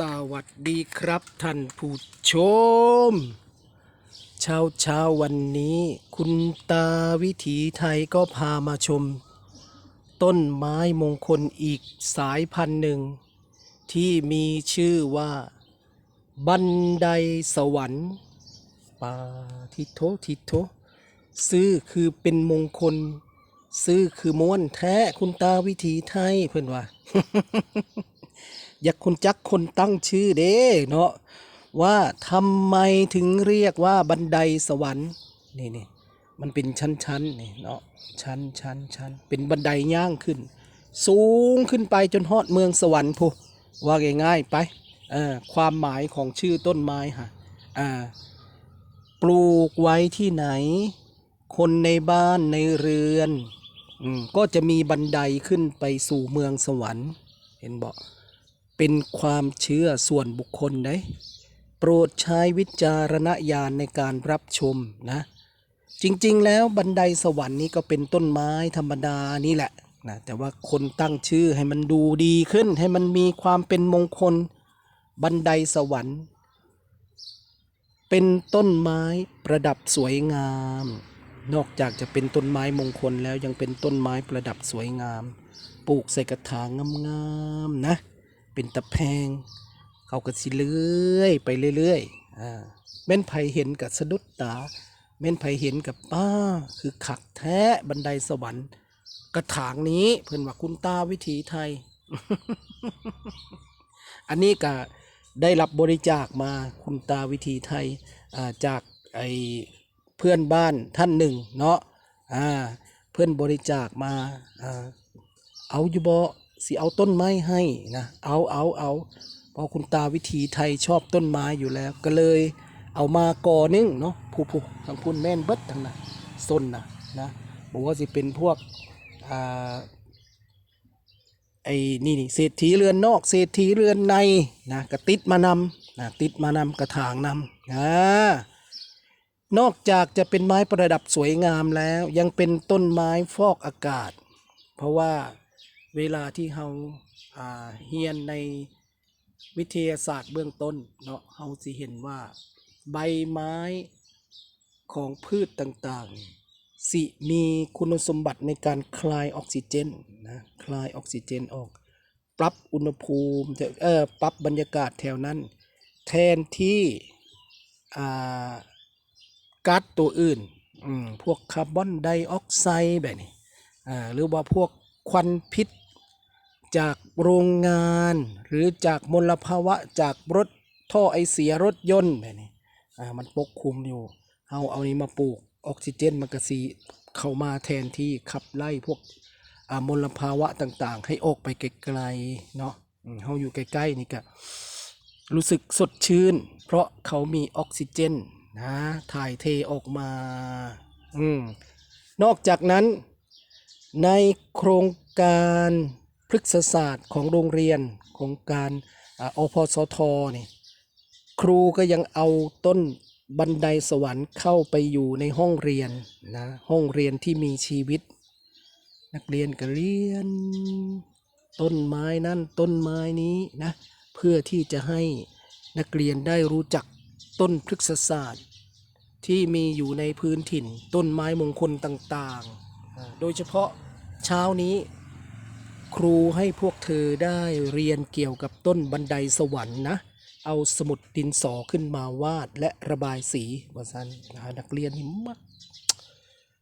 สวัสดีครับท่านผู้ชม เช้าเช้าวันนี้ คุณตาวิถีไทยก็พามาชม ต้นไม้มงคลอีกสายพันธุ์หนึ่ง ที่มีชื่อว่า บันไดสวรรค์ปาทิโททิโทซื้อคือเป็นมงคล ซื้อคือม้วนแท้คุณตาวิถีไทยเพื่อนว่า อยากคุณจักคนตั้งชื่อเด้เนาะว่าทำไมถึงเรียกว่าบันไดสวรรค์นี่นี่มันเป็นชั้นๆนี่เนาะชั้นชั้นชั้นเป็นบันไดย่างขึ้น สูงขึ้นไปจนฮอดเมืองสวรรค์พูว่าง่ายๆไปเออความหมายของชื่อต้นไม้ฮะอ่าปลูกไว้ที่ไหน คนในบ้านในเรือนอืมก็จะมีบันไดขึ้นไปสู่เมืองสวรรค์ เห็นบอก เป็นความเชื่อส่วนบุคคลได้โปรดใช้วิจารณญาณในการรับชมนะ จริงๆ แล้วบันไดสวรรค์นี้ก็เป็นต้นไม้ธรรมดานี่แหละนะแต่ว่าคนตั้งชื่อให้มันดูดีขึ้น ให้มันมีความเป็นมงคล บันไดสวรรค์ เป็นต้นไม้ประดับสวยงาม นอกจากจะเป็นต้นไม้มงคลแล้วยังเป็นต้นไม้ประดับสวยงาม ปลูกใส่กระถางงามๆนะ เป็นตะแพงเขาก็สิเลื่อยไปเรื่อยๆอ่าแม่นไผเห็นกับสะดุดตา แม่นไผเห็นกับป้าคือขักแท้บันไดสวรรค์ กระถางนี้เพิ่นว่าคุณตาวิถีไทย อันนี้ก็ได้รับบริจาคมาคุณตาวิถีไทยอ่าจากไอเพื่อนบ้านท่านหนึ่งเนาะอ่าเพื่อนบริจาคมาอ่าเอาอยู่บ่ สิเอาต้นไม้ให้นะเอาเอาเอาเพราะคุณตาวิถีไทยชอบต้นไม้อยู่แล้ว ก็เลยเอามากอนึงเนาะผู้ผู้ทางพุ่นแม่นเบิดทั้งนั้นส้นนะนะบอกว่าสิเป็นพวกอ่าไอ้นี่นี่เศรษฐีเรือนนอกเศรษฐีเรือนในนะก็ติดมานำนะติดมานำกระถางนำนะนอกจากจะเป็นไม้ประดับสวยงามแล้ว ยังเป็นต้นไม้ฟอกอากาศ เพราะว่า เวลาที่เราอ่าเรียนในวิทยาศาสตร์เบื้องต้นเนาะเราสิเห็นว่าใบไม้ของพืชต่างๆ สิมีคุณสมบัติในการคลายออกซิเจนนะคลายออกซิเจนออก ปรับอุณหภูมิเออปรับบรรยากาศแถวนั้น แทนที่อ่าก๊าซตัวอื่นอืมพวกคาร์บอนไดออกไซด์แบบนี้อ่าหรือว่าพวกควันพิษ จากโรงงาน หรือจากมลภาวะจากรถท่อไอเสียรถยนต์แบบนี้อ่ามันปกคลุมอยู่เอาเอานี้มาปลูกออกซิเจนมันก็สีเข้ามาแทนที่ขับไล่พวกอ่ามลภาวะต่างๆ ให้ออกไปไกลๆเนาะเฮาอยู่ใกล้ๆนี่ก็รู้สึกสดชื่น เพราะเขามีออกซิเจนนะถ่ายเทออกมาอืมนอกจากนั้นในโครงการ พฤกษศาสตร์ของโรงเรียนโครงการอพสทนี่ครูก็ยังเอาต้นบันไดสวรรค์เข้าไปอยู่ในห้องเรียนนะห้องเรียนที่มีชีวิต นักเรียนก็เรียน ต้นไม้นั่นต้นไม้นี้นะเพื่อที่จะให้นักเรียนได้รู้จักต้นพฤกษศาสตร์ ที่มีอยู่ในพื้นถิ่น ต้นไม้มงคลต่างๆ โดยเฉพาะเช้านี้ ครูให้พวกเธอได้เรียนเกี่ยวกับต้นบันไดสวรรค์นะ เอาสมุดดินสอขึ้นมาวาดและระบายสีว่าซันนะนักเรียนนี่มัก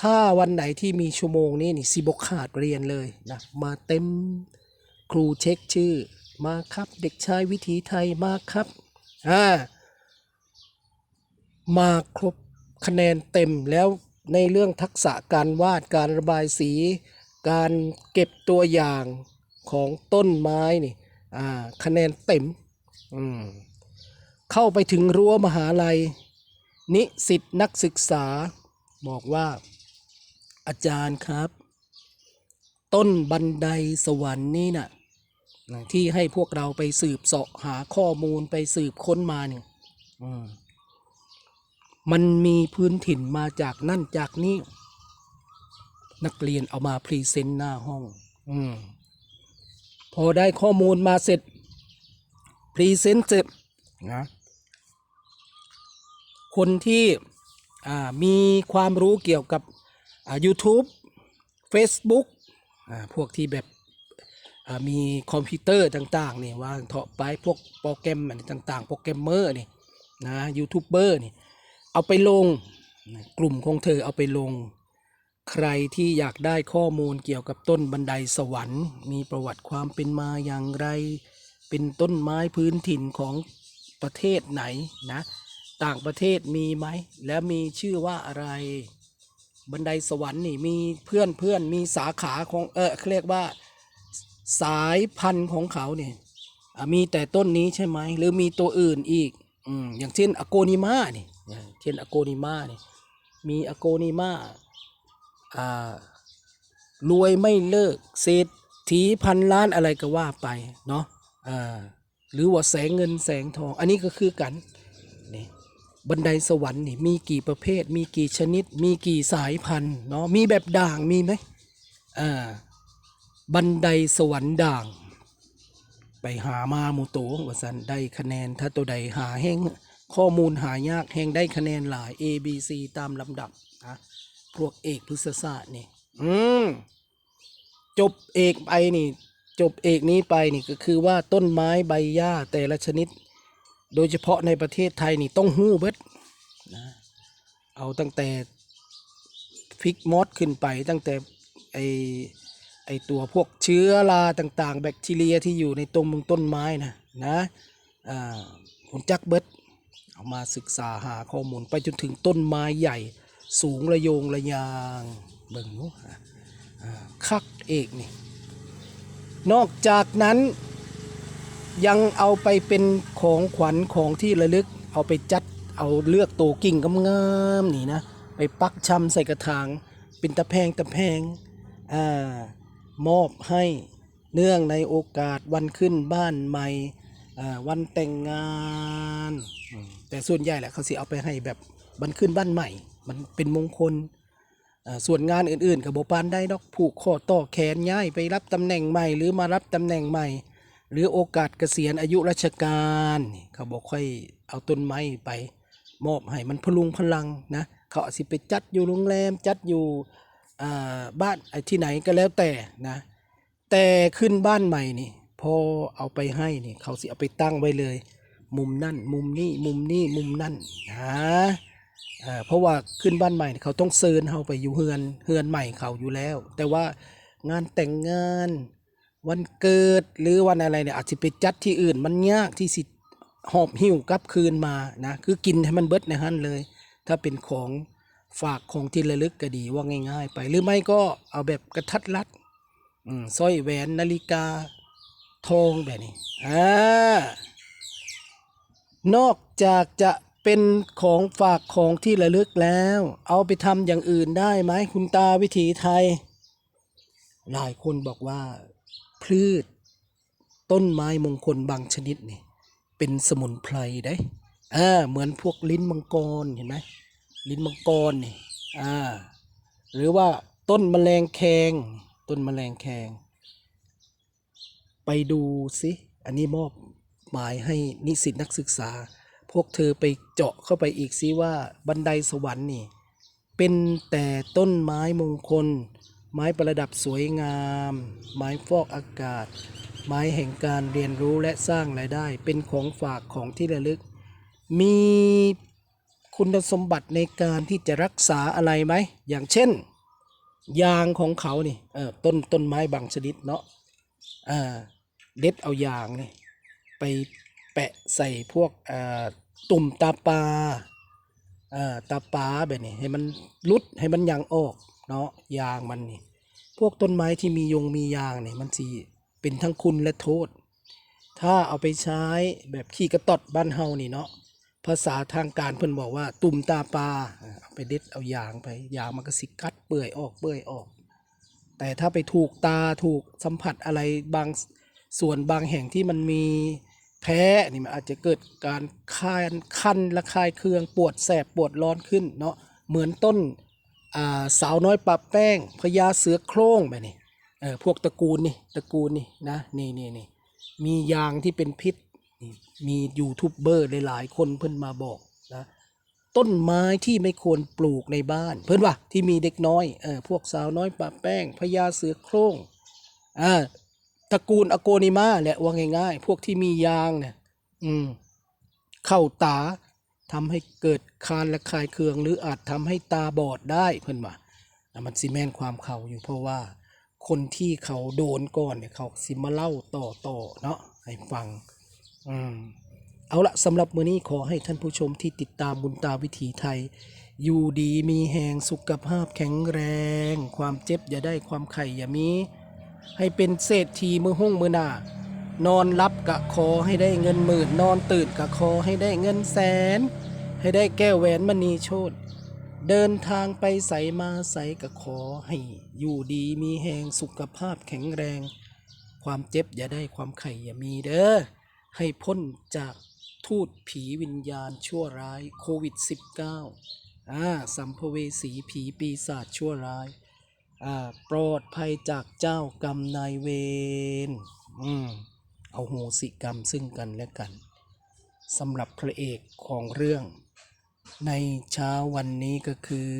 ถ้าวันไหนที่มีชั่วโมงนี้นี่สิบกขาดเรียนเลยนะมาเต็มครูเช็คชื่อมาครับ เด็กชายวิถีไทยมาครับอ่ามาครบคะแนนเต็มแล้วในเรื่องทักษะการวาดการระบายสี การเก็บตัวอย่างของต้นไม้นี่อ่าคะแนนเต็มอืมเข้าไปถึงรั้วมหาลัย นิสิตนักศึกษา บอกว่า อาจารย์ครับ ต้นบันไดสวรรค์นี่น่ะนะที่ให้พวกเราไปสืบเสาะหาข้อมูลไปสืบค้นมาเนี่ยอืมมันมีพื้นถิ่นมาจากนั่นจากนี่ นักเรียนเอามาพรีเซนต์หน้าห้องอืมพอได้ข้อมูลมาเสร็จพรีเซนเต็ดนะคนที่อ่ามีความรู้เกี่ยวกับอ่า YouTube Facebook อ่าพวกที่แบบอ่ามีคอมพิวเตอร์ต่างๆนี่วางเถาะไปพวกโปรแกรมอะไรต่างๆ โปรแกรมเมอร์นี่นะยูทูบเบอร์นี่เอาไปลงนะกลุ่มของเธอเอาไปลง ใครที่อยากได้ข้อมูลเกี่ยวกับต้นบันไดสวรรค์ มีประวัติความเป็นมาอย่างไร เป็นต้นไม้พื้นถิ่นของประเทศไหนนะ ต่างประเทศมีไหม และมีชื่อว่าอะไร บันไดสวรรค์นี่มีเพื่อนเพื่อนมีสาขาของเออเรียกว่าสายพันธุ์ของเขาเนี่ยมีแต่ต้นนี้ใช่ไหมหรือมีตัวอื่นอีกอืมอย่างเช่นอโกนิมาเนี่ยเช่นอโกนิมาเนี่ยมีอโกนิมา รวยไม่เลิกเศรษฐีพันล้านอะไรก็ว่าไปเนาะหรือว่าแสงเงินแสงทอง อันนี้ก็คือกันนี่บันไดสวรรค์นี่มีกี่ประเภท มีกี่ชนิด มีกี่สายพันธุ์เนาะมีแบบด่างมีไหมอ่าบันไดสวรรค์ด่าง ไปหามาหมูโตว่าสันได้คะแนนถ้าตัวใดหาแห้งข้อมูลหายากแห้งได้คะแนนหลาย A B C ตามลำดับนะ พวกเอกพฤกษศาสตร์นี่ อืม จบเอกไปนี่ จบเอกนี้ไปนี่ก็คือว่าต้นไม้ใบหญ้าแต่ละชนิด โดยเฉพาะในประเทศไทยนี่ต้องหู้เบิดนะเอาตั้งแต่ฟิกมอสขึ้นไปตั้งแต่ไอไอตัวพวกเชื้อราต่าง ๆ แบคทีเรียที่อยู่ในต้นมึงต้นไม้นะนะอ่าผมจักเบิดเอามาศึกษาหาข้อมูลไปจนถึงต้นไม้ใหญ่ สูงระโยงระยางเบิ่งนู้คักเอกนี่ นอกจากนั้นยังเอาไปเป็นของขวัญของที่ระลึก เอาไปจัดเอาเลือกโตวกิ่งกำงามนี่นะ ไปปักชำใส่กระถาง เป็นตะแพงตะแพงอ่ามอบให้เนื่องในโอกาสวันขึ้นบ้านใหม่อ่าวันแต่งงาน แต่ส่วนใหญ่แหละเขาสิเอาไปให้แบบวันขึ้นบ้านใหม่ มันเป็นมงคลส่วนงานอื่นๆกับบปานได้ดอกผูกข้อต่อแขนย้ายไปรับตำแหน่งใหม่ หรือมารับตำแหน่งใหม่ หรือโอกาสเกษียณอายุราชการเขาบอกค่อยเอาต้นไม้ไป มอบให้มันพลุงพลังนะเขาอาจสิไปจัดอยู่โรงแรมจัดอยู่บ้านไอ้ที่ไหนก็แล้วแต่นะแต่ขึ้นบ้านใหม่นี่พอเอาไปให้นี่เขาสิเอาไปตั้งไว้เลย มุมนั่นมุมนี่มุมนี่มุมนั่นนะ อ่าเพราะว่าขึ้นบ้านใหม่เขาต้องเซินเขาไปอยู่เฮือนเฮือนใหม่เขาอยู่แล้ว แต่ว่างานแต่งงาน วันเกิดหรือวันอะไรเนี่ยอาจจะไปจัดที่อื่นมันยากที่สิหอบหิ้วกลับคืนมานะคือกินให้มันเบิดในหันเลย ถ้าเป็นของฝากของที่ระลึกก็ดีว่าง่าย ๆ ไป หรือไม่ก็เอาแบบกระทัดรัดสร้อยแหวนนาฬิกาทองแบบนี้อ่านอกจากจะ เป็นของฝากของที่ระลึกแล้ว เอาไปทำอย่างอื่นได้ไหมคุณตาวิถีไทย หลายคนบอกว่า พืช ต้นไม้มงคลบางชนิดนี่เป็นสมุนไพรได้อ่าเหมือนพวกลิ้นมังกรเห็นไหมลิ้นมังกรนี่อ่าหรือว่าต้นแมลงแคง ต้นแมลงแคง ไปดูสิ อันนี้มอบหมายให้นิสิตนักศึกษา พวกเธอไปเจาะเข้าไปอีกสิว่าบันไดสวรรค์นี่ เป็นแต่ต้นไม้มงคล ไม้ประดับสวยงาม ไม้ฟอกอากาศ ไม้แห่งการเรียนรู้และสร้างรายได้ เป็นของฝากของที่ระลึก มีคุณสมบัติในการที่จะรักษาอะไรไหม อย่างเช่น ยางของเขานี่เออต้นต้นไม้บางชนิดเนาะเอ่าเด็ดเอายางนี่ไปแปะใส่พวกอ่า ตุ่มตาปลาอ่าตาปลาแบบนี้ให้มันรุดให้มันยางออกเนาะยางมันนี่ พวกต้นไม้ที่มียงมียางเนี่ยมันสิเป็นทั้งคุณและโทษ ถ้าเอาไปใช้แบบขี้กระตอดบ้านเฮานี่เนาะภาษาทางการเพิ่นบอกว่า ตุ่มตาปลาเออเอาไปเด็ดเอายางไปยางมันก็สิกัดเปื่อยออกเปื่อยออก แต่ถ้าไปถูกตาถูกสัมผัสอะไรบางส่วนบางแห่งที่มันมี แพ้นี่มันอาจจะเกิดการคันคันระคายเคืองปวดแสบปวดร้อนขึ้นเนาะเหมือนต้นาสาวน้อยปะแป้งพญาเสือโคร่งแบบนี้เออพวกตระกูลนี่ตระกูลนี่นะนี่นี่นี่มียางที่เป็นพิษมียูทูบเบอร์หลายๆคนเพิ่นมาบอกนะต้นไม้ที่ไม่ควรปลูกในบ้าน เพิ่นว่าที่มีเด็กน้อยเออพวกสาวน้อยปะแป้งพญาเสือโคร่งอ่า ตระกูลอโกนิมาแหละว่าง่าย ๆ พวกที่มียางเนี่ย อืม เข้าตาทำให้เกิดคานและคายเคือง หรืออาจทำให้ตาบอดได้เพิ่นว่าอ่มันสิแมนความเขาอยู่เพราะว่า คนที่เขาโดนก่อนเนี่ยเขาสิมาเล่าต่อต่อเนาะให้ฟัง อืมเอาละสำหรับมื้อนี้ขอให้ท่านผู้ชมที่ติดตามบุญตาวิถีไทย อยู่ดีมีแหงสุขภาพแข็งแรง ความเจ็บอย่าได้ความไข่อย่ามี ให้เป็นเศรษฐีมือห้องมือหนานอนรับกะคอให้ได้เงินหมื่น นอนตื่นกะคอให้ได้เงินแสน ให้ได้แก้วแหวนมณีโชตเดินทางไปใสมาใสกะขอให้อยู่ดีมีแหงสุขภาพแข็งแรง ความเจ็บอย่าได้ความไข่อย่ามีเด้อให้พ้นจากทูตผีวิญญาณชั่วร้ายโควิด -19 อ่าสัมภเวสีผีปีศาจชั่วร้าย ปลอดภัยจากเจ้ากรรมนายเวรอืมเอาโหสิกรรมซึ่งกันและกันสำหรับพระเอกของเรื่อง ในเช้าวันนี้ก็คือ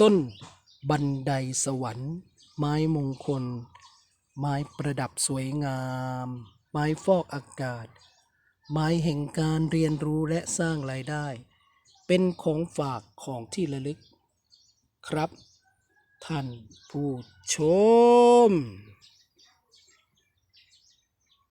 ต้นบันไดสวรรค์ ไม้มงคล ไม้ประดับสวยงาม ไม้ฟอกอากาศ ไม้แห่งการเรียนรู้และสร้างรายได้ เป็นของฝากของที่ระลึกครับ ท่านผู้ชม